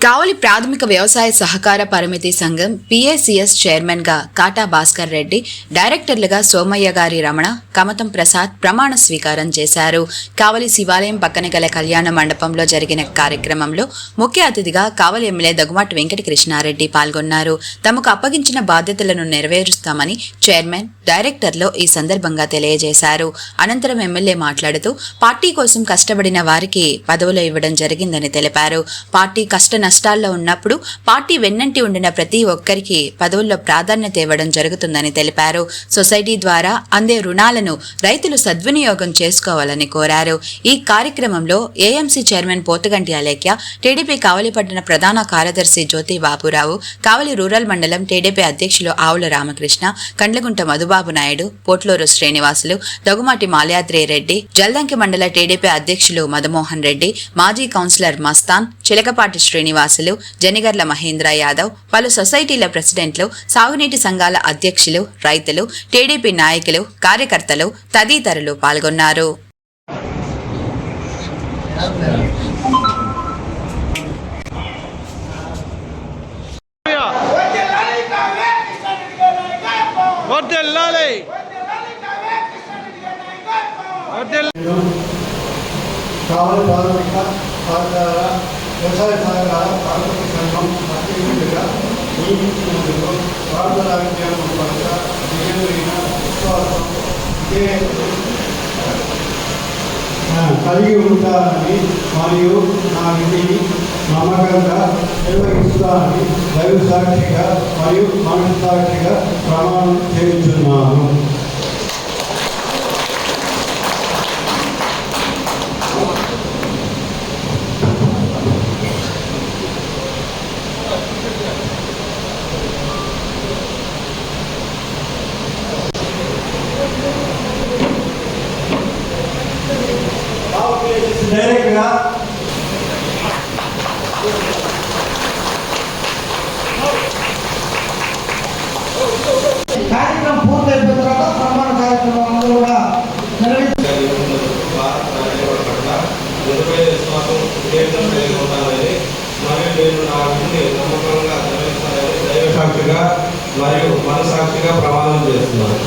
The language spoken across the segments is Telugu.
కావలి ప్రాథమిక వ్యవసాయ సహకార పరిమితి సంఘం పిఏసిఎస్ చైర్మన్గా కాటా భాస్కర్ రెడ్డి డైరెక్టర్లుగా సోమయ్య గారి రమణ కమతం ప్రసాద్ ప్రమాణ స్వీకారం చేశారు. కావలి శివాలయం పక్కన గల కళ్యాణ మండపంలో జరిగిన కార్యక్రమంలో ముఖ్య అతిథిగా కావలి ఎమ్మెల్యే దగ్గుమాటి వెంకట కృష్ణారెడ్డి పాల్గొన్నారు. తమకు అప్పగించిన బాధ్యతలను నెరవేరుస్తామని చైర్మన్ డైరెక్టర్లో ఈ సందర్భంగా తెలియజేశారు. అనంతరం ఎమ్మెల్యే మాట్లాడుతూ పార్టీ కోసం కష్టపడిన వారికి పదవులు ఇవ్వడం జరిగిందని తెలిపారు. పార్టీ కష్ట నష్టాల్లో ఉన్నప్పుడు పార్టీ వెన్నంటి ఉండిన ప్రతి ఒక్కరికి పదవుల్లో ప్రాధాన్యత ఇవ్వడం జరుగుతుందని తెలిపారు. సొసైటీ ద్వారా అందే రుణాలను రైతులు సద్వినియోగం చేసుకోవాలని కోరారు. ఈ కార్యక్రమంలో AMC chairman Pothuganti Alekhya TDP Kavali పట్టణ ప్రధాన కార్యదర్శి జ్యోతి బాబురావు కావలి రూరల్ మండలం టీడీపీ అధ్యక్షులు ఆవుల రామకృష్ణ కండ్లగుంట మధుబాబు నాయుడు పోట్లూరు శ్రీనివాసులు దగుమాటి మాల్యాద్రి రెడ్డి జల్దంకి మండల టీడీపీ అధ్యక్షులు మదమోహన్ రెడ్డి మాజీ కౌన్సిలర్ మస్తాన్ చిలకపాటి శ్రీనివాస్ శ్రీనివాసులు జనిగర్ల మహేంద్ర యాదవ్ పలు సొసైటీల ప్రెసిడెంట్లు సాగునీటి సంఘాల అధ్యక్షులు రైతులు టీడీపీ నాయకులు కార్యకర్తలు తదితరులు పాల్గొన్నారు. కావాలి పాల్గొంటారా వ్యవసాయ సహకార ప్రాథమిక సంఘం అధ్యక్షుడిగా నియమించినందుకు ప్రార్థన విజ్ఞానం పట్ల నిజమైన విశ్వాసం కలిగి ఉంటానని మరియు నా విధిని నమ్మకంగా నిర్వహిస్తానని దైవ సాక్షిగా మరియు మనసాక్షిగా ప్రమాణం చేయించున్నాను డైరెక్ట్గా కార్యక్రమం పూర్తయిపోయిన తర్వాత ప్రమాణ కార్యక్రమం అందరూ కూడా నిర్వహించారు భారత ప్రజల పట్ల నిజమైన విశ్వాసం కలిగి మరియు నేను నా విధిని నమ్మకంగా దైవ మరియు మనసాక్షిగా ప్రమాణం చేస్తున్నాను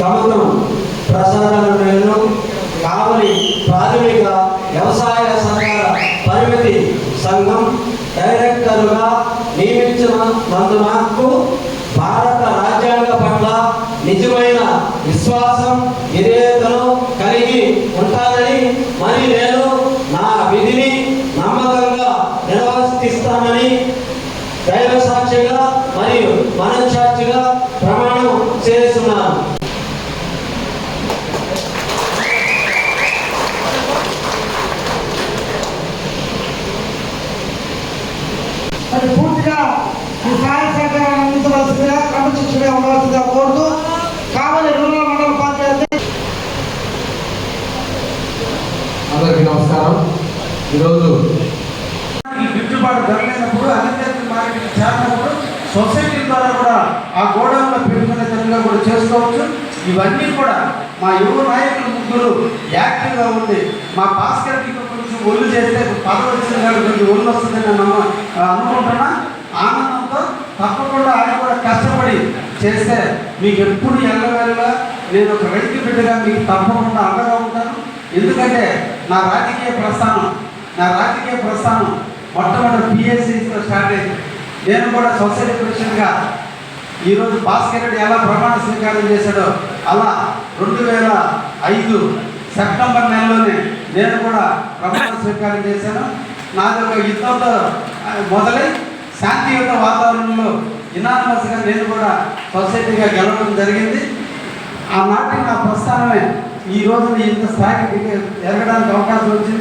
కమలం ప్రసాదాలు కావలి ప్రాథమిక వ్యవసాయ పరిమితి సంఘం డైరెక్టర్గా నియమించిన నందునకు భారత రాజ్యాంగ పట్ల నిజమైన విశ్వాసం విధేయతను కలిగి ఉంటానని మరి నేను నా విధిని నమ్మకంగా నిర్వర్తిస్తానని దైవ సాక్షిగా మరియు మనసాక్షిగా ప్రమాణం చేస్తున్నాను మరి పూర్తిగా ఈ సహాయ సహకారాన్ని అందించవలసిందిగా క్రమశిక్షణగా ఉండవలసిందిగా కోరుతూ కావలి రూరల్ మండల పార్టీ అధ్యక్షుడు అందరికీ నమస్కారం ఈరోజు ఈ గిట్టుబాటు ధర లేనప్పుడు మార్కెట్ చేరినప్పుడు సొసైటీ ద్వారా కూడా ఆ గోడౌన్లో పెట్టుకునే విధంగా కూడా చేసుకోవచ్చు. ఇవన్నీ కూడా మా యువ నాయకులు ముగ్గురు యాక్టివ్గా ఉంది మా భాస్కర్కి కొంచెం ఒళ్ళు చేస్తే పదవి వచ్చిన కాబట్టి కొంచెం ఒళ్ళు వస్తుందని నేను నమ్మ అనుకుంటున్నా. ఆనందంతో తప్పకుండా ఆయన కూడా కష్టపడి చేస్తే మీకు ఎప్పుడు ఎల్లవేళ నేను ఒక రైతు బిడ్డగా మీకు తప్పకుండా అండగా ఉంటాను. ఎందుకంటే నా రాజకీయ ప్రస్థానం నా రాజకీయ ప్రస్థానం మొట్టమొదటి పిఎస్సీతో స్టార్ట్ అయింది. నేను కూడా సొసైటీ ప్రెసిడెంట్గా ఈరోజు భాస్కర్ రెడ్డి ఎలా ప్రమాణ స్వీకారం చేశాడో అలా రెండు వేల ఐదు సెప్టెంబర్ నెలలోనే నేను కూడా ప్రమాణ స్వీకారం చేశాను. నాది ఒక యుద్ధంతో మొదలై శాంతియుత వాతావరణంలో ఇనానమస్గా నేను కూడా సొసైటీగా గెలవడం జరిగింది. ఆ నా ప్రస్థానమే ఈ రోజు ఇంత స్థాయికి ఎరగడానికి అవకాశం వచ్చింది.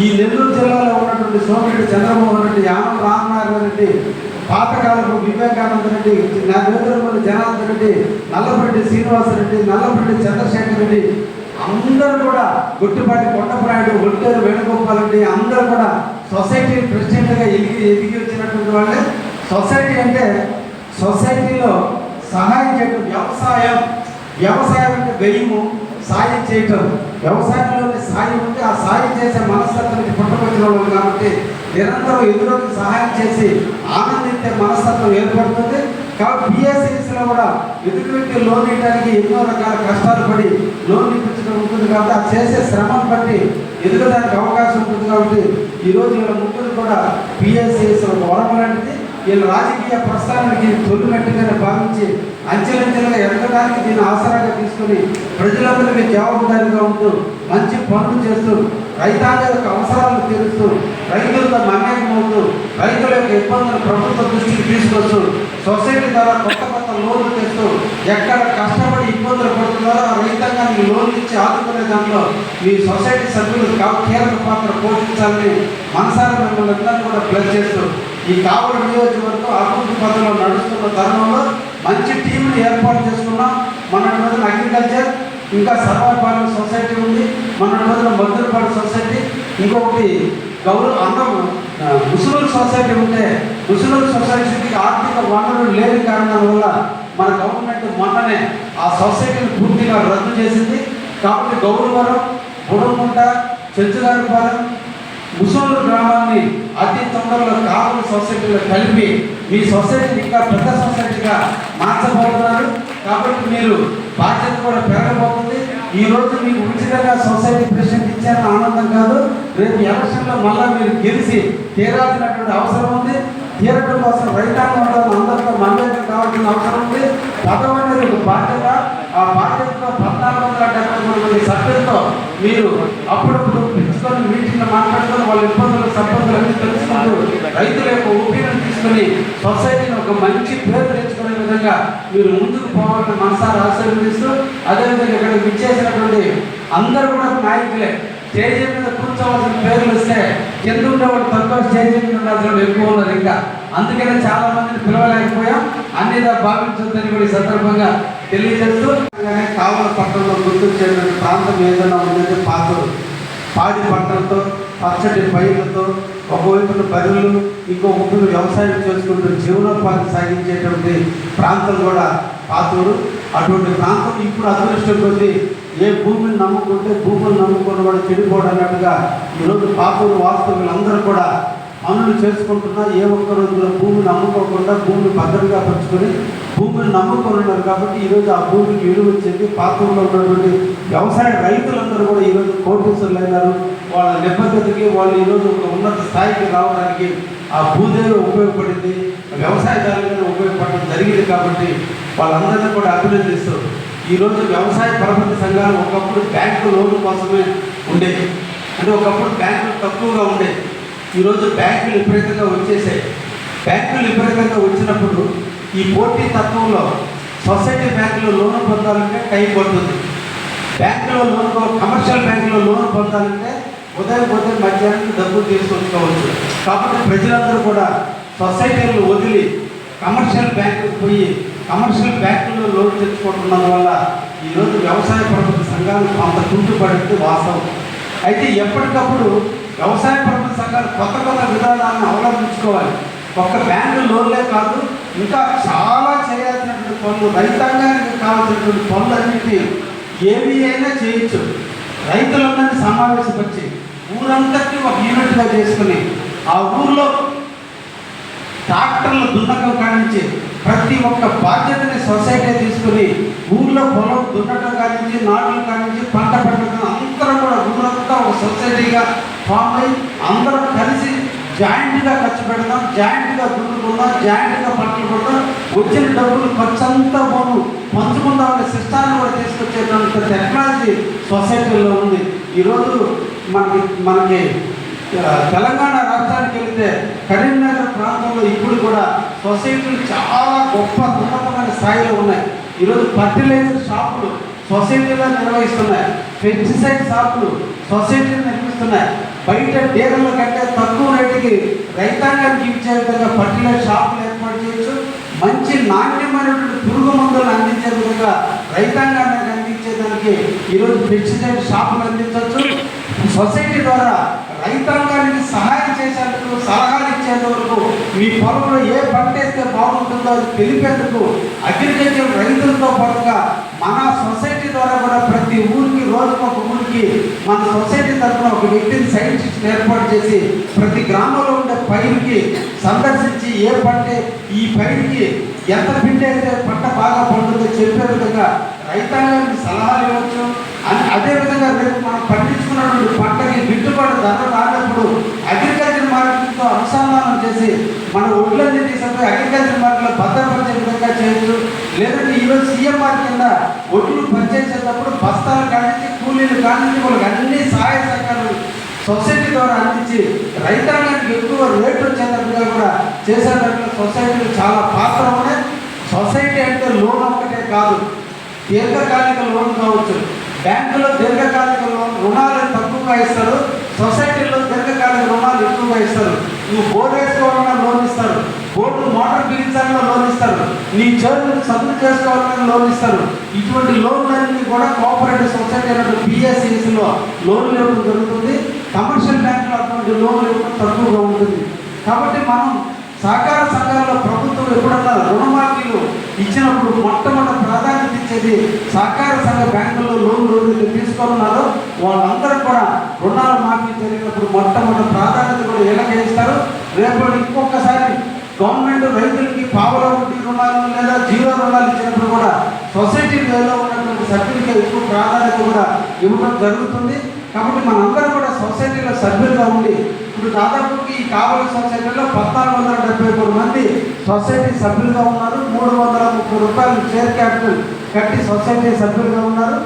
ఈ నెల్లూరు జిల్లాలో ఉన్నటువంటి సోమిరెడ్డి చంద్రమోహన్ రెడ్డి యామ రామనారాయణ రెడ్డి పాతకాలపు వివేకానంద రెడ్డి నా జనార్దన్ రెడ్డి నల్లపరెడ్డి శ్రీనివాసరెడ్డి నల్లపరెడ్డి చంద్రశేఖర్ రెడ్డి అందరూ కూడా గుట్టుపాటి కొండప్రాయుడు ఒంటేరు వేణుగోపాల్ రెడ్డి అందరూ కూడా సొసైటీ ప్రెసిడెంట్గా ఎదిగి ఎదిగి వచ్చినటువంటి వాళ్ళే. సొసైటీ అంటే సొసైటీలో సహాయం చేయడం వ్యవసాయం. వ్యవసాయం అంటే వ్యయము సాయం చేయటం. వ్యవసాయంలో సాయం ఉంటే ఆ సాయం చేసే మనస్తత్వానికి పుట్టబడిన వాళ్ళు కాబట్టి నిరంతరం ఎదురోకి సహాయం చేసి ఆనందించే మనస్తత్వం ఏర్పడుతుంది. కాబట్టి బిఎస్సిఎస్లో కూడా ఎదుటి వ్యక్తి లోన్ ఇవ్వడానికి ఎన్నో రకాల కష్టాలు పడి లోన్ ఇప్పించడం ఉంటుంది కాబట్టి ఆ చేసే శ్రమను బట్టి ఎదుగడానికి అవకాశం ఉంటుంది కాబట్టి ఈరోజు వీళ్ళ ముగ్గురు కూడా బిఎస్సిఎస్ ఒక వరం లాంటిది వీళ్ళ రాజకీయ ప్రస్థానానికి తొలిమెట్టుగానే భావించి అంచెలంచెలుగా ఎదగడానికి దీన్ని ఆసరాగా తీసుకుని ప్రజలందరికీ జవాబుదారీగా ఉంటూ మంచి పనులు చేస్తూ రైతాంగ యొక్క అవసరాలను తీరుస్తూ రైతులతో మమేకమవుతూ రైతుల యొక్క ఇబ్బందులు ప్రభుత్వ దృష్టికి తీసుకొస్తూ సొసైటీ ద్వారా కొత్త కొత్త లోన్లు తెస్తూ ఎక్కడ కష్టపడి ఇబ్బందులు పడుతున్నారో ఆ రైతాంగానికి లోన్లు ఇచ్చి ఆదుకునే దాంట్లో మీ సొసైటీ సభ్యులు కీలక పాత్ర పోషించాలని మనసారి మిమ్మల్ని అందరూ కూడా ప్లస్ చేస్తూ ఈ కావలి నియోజకవర్గం అభివృద్ధి పథంలో నడుస్తున్న తరుణంలో మంచి టీంని ఏర్పాటు చేసుకున్నాం మన రోజున అగ్రికల్చర్ ఇంకా సర్వపాలన సొసైటీ ఉంది. మన రోజున మధురపాడు సొసైటీ ఇంకొకటి గౌరవ అన్నం ముసులూరు సొసైటీ ఉంటే ముసులూరు సొసైటీకి ఆర్థిక వనరులు లేని కారణాల వల్ల మన గవర్నమెంట్ మొన్ననే ఆ సొసైటీని పూర్తిగా రద్దు చేసింది. కాబట్టి గౌరవరం గుడముంట చెంచుగారిపాలెం ముసోళ్ళు గ్రామాన్ని అతి తొందరలో కావలి సొసైటీలో కలిపి మీ సొసైటీని ఇంకా పెద్ద సొసైటీగా మార్చబోతున్నారు. కాబట్టి మీరు బాధ్యత కూడా పెరగబోతుంది. ఈ రోజు మీకు ఉచితంగా సొసైటీ ప్రెసిడెంట్ ఇచ్చారని ఆనందం కాదు. రేపు ఎలక్షన్లో మళ్ళీ మీరు గెలిచి తీరాల్సినటువంటి అవసరం ఉంది. తీరటం కోసం రైతాంగంలో అందరితో మమేకం కావాల్సిన అవసరం ఉంది. పదవి అనేది ఒక బాధ్యత ఆ బాధ్యతతో పద్నాలుగు వందల డెబ్బై మూడు మంది సభ్యులతో మీరు అప్పుడప్పుడు పిలుచుకొని మీటింగ్లో మాట్లాడుకొని వాళ్ళ ఇబ్బందులు సబ్బందులు అన్ని రైతుల యొక్క ఒపీనియన్ తీసుకొని సొసైటీని ఒక మంచి పేరు తెచ్చుకునే విధంగా మీరు ముందుకు పోవాలని మనసారా ఆశీర్వదిస్తూ అదేవిధంగా ఇక్కడ విచ్చేసినటువంటి అందరూ కూడా నాయకులే స్టేజ్ మీద కూర్చోవాల్సిన పేర్లు వస్తే కింద ఉండేవాళ్ళు తక్కువ స్టేజ్ మీద ఉండాల్సిన ఎక్కువ ఉన్నారు ఇంకా. అందుకనే చాలా మందిని పిలవలేకపోయాం అన్నిదా భావించొద్దని కూడా ఈ సందర్భంగా తెలియజేస్తూ అలాగే కావల పట్టణంలో చేయడానికి ప్రాంతం ఏదైనా ఉందంటే పాత్రలు పాడి పంటలతో పచ్చటి పైర్లతో ఒకవైపున బరువులు ఇంకో వైపున వ్యవసాయం చేసుకుంటూ జీవనోపాధి సాగించేటువంటి ప్రాంతం కూడా పాతూరు. అటువంటి ప్రాంతం ఇప్పుడు అదృష్టం కొద్దీ ఏ భూమిని నమ్ముకుంటే భూములు నమ్ముకున్న వాడు చెడిపోవడం అన్నట్టుగా ఈరోజు పాతూరు వాస్తవులందరూ కూడా పనులు చేసుకుంటున్నా ఏ ఒక్క రోజులో భూమిని నమ్ముకోకుండా భూమిని భద్రంగా పరుచుకొని భూమిని నమ్ముకొని ఉన్నారు కాబట్టి ఈరోజు ఆ భూమికి విలువ వచ్చింది పాత్రలో ఉన్నటువంటి వ్యవసాయ రైతులందరూ కూడా ఈరోజు కోటీశ్వరులు అయినారు వాళ్ళ నిబద్ధతకి వాళ్ళు ఈరోజు ఒక ఉన్నత స్థాయికి రావడానికి ఆ భూదేవి ఉపయోగపడింది వ్యవసాయదారులుగా ఉపయోగపడడం జరిగింది కాబట్టి వాళ్ళందరినీ కూడా అభినందిస్తారు ఈరోజు వ్యవసాయ పరపతి సంఘాలు ఒకప్పుడు బ్యాంకు లోన్ కోసమే ఉండేవి అంటే ఒకప్పుడు బ్యాంకులు తక్కువగా ఉండేవి ఈరోజు బ్యాంకులు విపరీతంగా వచ్చేసాయి. బ్యాంకులు విపరీతంగా వచ్చినప్పుడు ఈ పోటీ తత్వంలో సొసైటీ బ్యాంకులో లోన్ పొందాలంటే టైం పడుతుంది. బ్యాంకులో లోన్ కమర్షియల్ బ్యాంకులో లోన్ పొందాలంటే ఉదయం పోతే మధ్యాహ్నం డబ్బులు తీసుకొచ్చుకోవచ్చు. కాబట్టి ప్రజలందరూ కూడా సొసైటీలను వదిలి కమర్షియల్ బ్యాంకుకు పోయి కమర్షియల్ బ్యాంకుల్లో లోన్ తెచ్చుకుంటున్నందు వల్ల ఈరోజు వ్యవసాయ ప్రభుత్వ సంఘాలు అంత కుంటుపడింది వాస్తవం. అయితే ఎప్పటికప్పుడు వ్యవసాయ ప్రభుత్వ సంఘాలు కొత్త కొత్త విధానాలను అవలంబించుకోవాలి. ఒక్క బ్యాంకు లోన్లే కాదు ఇంకా చాలా చేయాల్సినటువంటి పనులు రైతాంగానికి కావాల్సినటువంటి పనులన్నింటినీ ఏవి అయినా చేయొచ్చు. రైతులందరినీ సమావేశపరిచి ఊరంతటి ఒక యూనిట్గా చేసుకుని ఆ ఊర్లో ట్రాక్టర్లు దున్నకం కానించి ప్రతి ఒక్క బాధ్యతని సొసైటీ తీసుకుని ఊళ్ళో పొలం దున్నటం కానించి నాటులు కానించి పంట పెట్టడం అందరం కూడా ఊరంతా ఒక సొసైటీగా ఫామ్ అయి అందరం కలిసి జాయింట్గా ఖర్చు పెడతాం జాయింట్గా దున్నుకుందాం జాయింట్గా పంటలు వచ్చిన డబ్బులు ఖర్చంతా మనం పోను. పంచుకుందాం అనే సిస్టాన్ని కూడా తీసుకొచ్చేటువంటి టెక్నాలజీ సొసైటీలో ఉంది. ఈరోజు మనకి మనకి తెలంగాణ రాష్ట్రానికి వెళితే కరీంనగర్ ప్రాంతంలో ఇప్పుడు కూడా సొసైటీలు చాలా గొప్ప ఉన్నతమైన స్థాయిలో ఉన్నాయి. ఈరోజు ఫర్టిలైజర్ షాపులు సొసైటీలో నిర్వహిస్తున్నాయి. పెస్టిసైడ్ షాపులు సొసైటీలు నిర్మిస్తున్నాయి. బయట డీలర్ల కంటే తక్కువ రేటుకి రైతాంగానికి ఇచ్చే విధంగా ఫర్టిలైజర్ షాపులు ఏర్పాటు చేయొచ్చు. మంచి నాణ్యమైనటువంటి పురుగు మందులను అందించే విధంగా రైతాంగానికి అందించేదానికి ఈరోజు పెస్టిసైడ్ షాపులు అందించవచ్చు. సొసైటీ ద్వారా రైతాంగానికి సహాయం చేసేందుకు సలహాలు ఇచ్చేందుకు మీ పొలంలో ఏ పంట వేస్తే బాగుంటుందో అది తెలిపేందుకు అగ్రికల్చర్ రైతులతో పాటుగా మన సొసైటీ ప్రతి ఊరికి రోజుకు ఒక ఊరికి మన సొసైటీ తరఫున ఒక వ్యక్తిని సైంటిస్ట్ ఏర్పాటు చేసి ప్రతి గ్రామంలో ఉండే పైరుకి సందర్శించి ఏ పంట ఈ పైరుకి ఎంత పిండి అయితే పంట బాగా పండుతుందో చెప్పే విధంగా రైతాంగానికి సలహాలు ఇవ్వచ్చు. అదేవిధంగా రేపు మనం పండించుకున్నటువంటి పంటకి గిట్టుబాటు ధర రానప్పుడు అగ్రికల్చర్ మార్కెట్తో అనుసంధానం చేసి మన ఒడ్లన్నీ తీసుకుపోయి అగ్రికల్చర్ మార్కెట్లో భద్రపరిచే విధంగా చేయొచ్చు. లేదంటే ఈరోజు సీఎంఆర్ కింద ఒడ్లు పనిచేసేటప్పుడు బస్ కానించి కూలీలు వాళ్ళకి అన్ని సహాయ సహకారాలు సొసైటీ ద్వారా అందించి రైతాంగానికి ఎక్కువ రేట్లు వచ్చేటట్టుగా కూడా చేసేటట్లు సొసైటీలు చాలా పాత్ర ఉన్నాయి. సొసైటీ అంటే లోన్ ఒక్కటే కాదు దీర్ఘకాలిక లోన్ కావచ్చు. బ్యాంకులో దీర్ఘకాలిక లోన్ రుణాలు తక్కువగా ఇస్తారు సొసైటీలో దీర్ఘకాలిక రుణాలు ఎక్కువగా ఇస్తారు. నువ్వు బోర్డు వేసుకోవాలన్నా లోన్ ఇస్తారు. బోర్డు మోటార్ బిగించాలన్నా లోన్ ఇస్తారు. నీ చదువు సబ్లు చేసుకోవాలన్నా లోన్ ఇస్తారు. ఇటువంటి లోన్లన్నీ కూడా కోఆపరేటివ్ సొసైటీ అయినటువంటి పిఎస్సిఎస్లో లోన్లు ఇవ్వడం జరుగుతుంది. కమర్షియల్ బ్యాంకులో అటువంటి లోన్లు ఇవ్వడం తక్కువగా ఉంటుంది. కాబట్టి మనం సహకార సంఘాల్లో ప్రభుత్వం ఎప్పుడన్నా రుణమాఫీలు ఇచ్చినప్పుడు మొట్టమొదటి ప్రాధాన్యత ఇచ్చేది సహకార సంఘ బ్యాంకుల్లో లోన్లు ఎవరైతే తీసుకున్నారో. వాళ్ళందరూ కూడా రుణాలు మాఫీ జరిగినప్పుడు మొట్టమొదటి ప్రాధాన్యత కూడా వీళ్ళకే రేపు ఇంకొకసారి గవర్నమెంట్ రైతులకి పావుల వడ్డీ రుణాలు లేదా జీరో రుణాలు ఇచ్చినప్పుడు కూడా సొసైటీ వేలో ఉన్నటువంటి సభ్యులకి ఎక్కువ ప్రాధాన్యత కూడా ఇవ్వడం జరుగుతుంది. కాబట్టి మనందరం కూడా సొసైటీలో సభ్యులుగా ఉండి ఇప్పుడు దాదాపు ఈ కావలి సొసైటీలో పద్నాలుగు వందల డెబ్బై మూడు మంది సొసైటీ సభ్యులుగా ఉన్నారు. మూడు వందల ముప్పై రూపాయలు షేర్ క్యాపిటల్ కట్టి సొసైటీ సభ్యులుగా ఉన్నారు.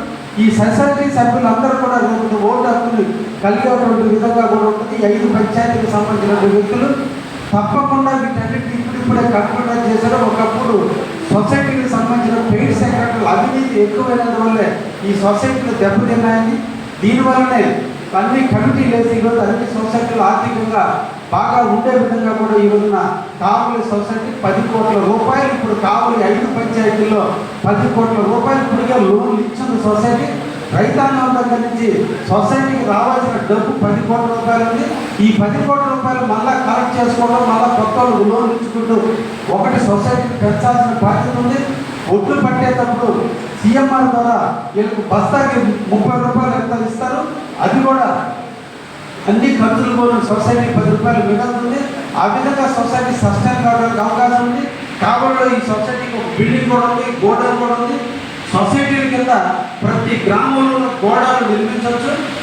ఈ సొసైటీ సభ్యులందరూ కూడా రేపు ఓటు హక్కుని కలిగేటువంటి విధంగా కూడా ఉంటుంది. ఐదు పంచాయతీకి సంబంధించిన వ్యక్తులు తప్పకుండా వీటన్నిటిని ఇప్పుడిప్పుడే కన్ఫర్మ్ చేశారు. ఒకప్పుడు సొసైటీకి సంబంధించిన పెయిడ్ సెక్రటరీలు అవినీతి ఎక్కువైనందువల్లే ఈ సొసైటీలు దెబ్బతిన్నాయని దీనివల్లనే అన్ని కమిటీలు వేసి ఈరోజు అన్ని సొసైటీలు ఆర్థికంగా బాగా ఉండే విధంగా కూడా ఈ కావలి సొసైటీ పది కోట్ల రూపాయలు ఇప్పుడు కావలి ఐదు పంచాయతీల్లో పది కోట్ల రూపాయలు ఇప్పటికే లోన్లు ఇచ్చింది సొసైటీ. రైతాంగం దగ్గర నుంచి సొసైటీకి రావాల్సిన డబ్బు పది కోట్ల రూపాయలు ఉంది. ఈ పది కోట్ల రూపాయలు మళ్ళా కలెక్ట్ చేసుకోవడం మళ్ళా కొత్త వాళ్ళు లోన్ ఇచ్చుకుంటూ ఒకటి సొసైటీకి పెంచాల్సిన బాధ్యత ఉంది. ఒడ్లు పట్టేటప్పుడు సీఎంఆర్ ద్వారా వీళ్ళకి బస్తాకి ముప్పై రూపాయలు ఎంత ఇస్తారు? అది కూడా అన్ని ఖర్చులు కూడా సొసైటీ పది రూపాయలు మిగులుతుంది ఆ విధంగా సొసైటీ సస్టైన్ కావడానికి అవకాశం ఉంది కాబట్టి ఈ సొసైటీకి ఒక బిల్డింగ్ కూడా ఉంది గోడౌన్ కూడా ఉంది. సొసైటీల కింద ప్రతి గ్రామంలో గోడలు నిర్మించవచ్చు.